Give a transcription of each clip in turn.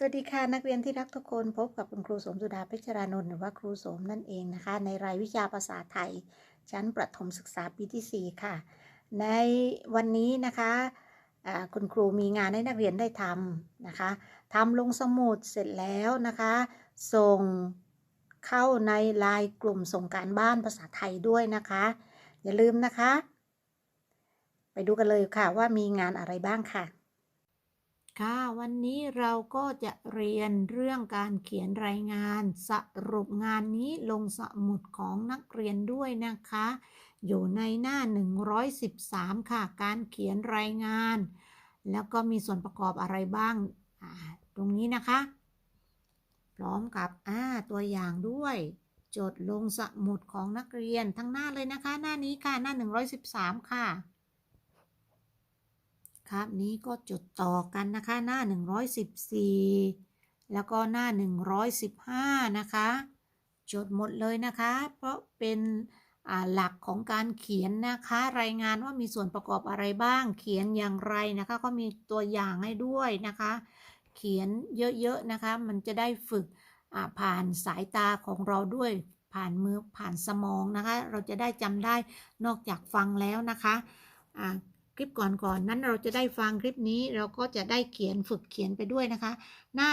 สวัสดีค่ะนักเรียนที่รักทุกคนพบกับคุณครูสมสุดาเพชรานนท์หรือว่าครูสมนั่นเองนะคะ ในรายวิชาภาษาไทย ชั้นประถมศึกษาปีที่ 4 ค่ะ ในวันนี้นะคะคุณครูมีงานให้นักเรียนได้ทำนะคะทำลงสมุดเสร็จแล้วนะคะ ส่งเข้าในไลน์กลุ่มส่งการบ้านภาษาไทยด้วยนะคะ อย่าลืมนะคะ ไปดูกันเลยค่ะว่ามีงานอะไรบ้างค่ะ ค่ะ วันนี้เราก็จะเรียนเรื่องการเขียนรายงาน สรุปงานนี้ลงสมุดของนักเรียนด้วยนะคะ อยู่ในหน้า 113 ค่ะ การเขียนรายงาน แล้วก็มีส่วนประกอบอะไรบ้างาตรงนี้นะคะ พร้อมกับตัวอย่างด้วย จดลงสมุดของนักเรียนทั้งหน้าเลยนะคะ หน้านี้ค่ะ หน้า 113 ค่ะ ครับนี้ก็จดต่อกันนะคะหน้า 114 แล้วก็หน้า 115 นะคะ จดหมดเลยนะคะ เพราะเป็นหลักของการเขียนนะคะ รายงานว่ามีส่วนประกอบอะไรบ้าง เขียนอย่างไรนะคะ ก็มีตัวอย่างให้ด้วยนะคะ เขียนเยอะๆนะคะ มันจะได้ฝึกผ่านสายตาของเราด้วยผ่านมือผ่านสมองนะคะ เราจะได้จำได้นอกจากฟังแล้วนะคะ คลิปก่อนๆนนั้นเราจะได้ฟังคลิปนี้เราก็จะได้เขียนฝึกเขียนไปด้วยนะคะ หน้า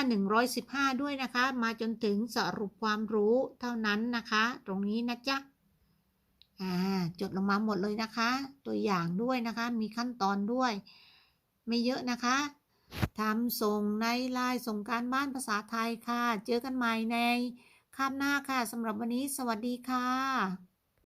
115 ด้วยนะคะ มาจนถึงสรุปความรู้เท่านั้นนะคะ ตรงนี้นะจ๊ะอ่าจดลงมาหมดเลยนะคะ ตัวอย่างด้วยนะคะ มีขั้นตอนด้วย ไม่เยอะนะคะทำส่งในไลน์ส่งการบ้านภาษาไทยค่ะ เจอกันใหม่ในคาบหน้าค่ะสำหรับวันนี้ สวัสดีค่ะ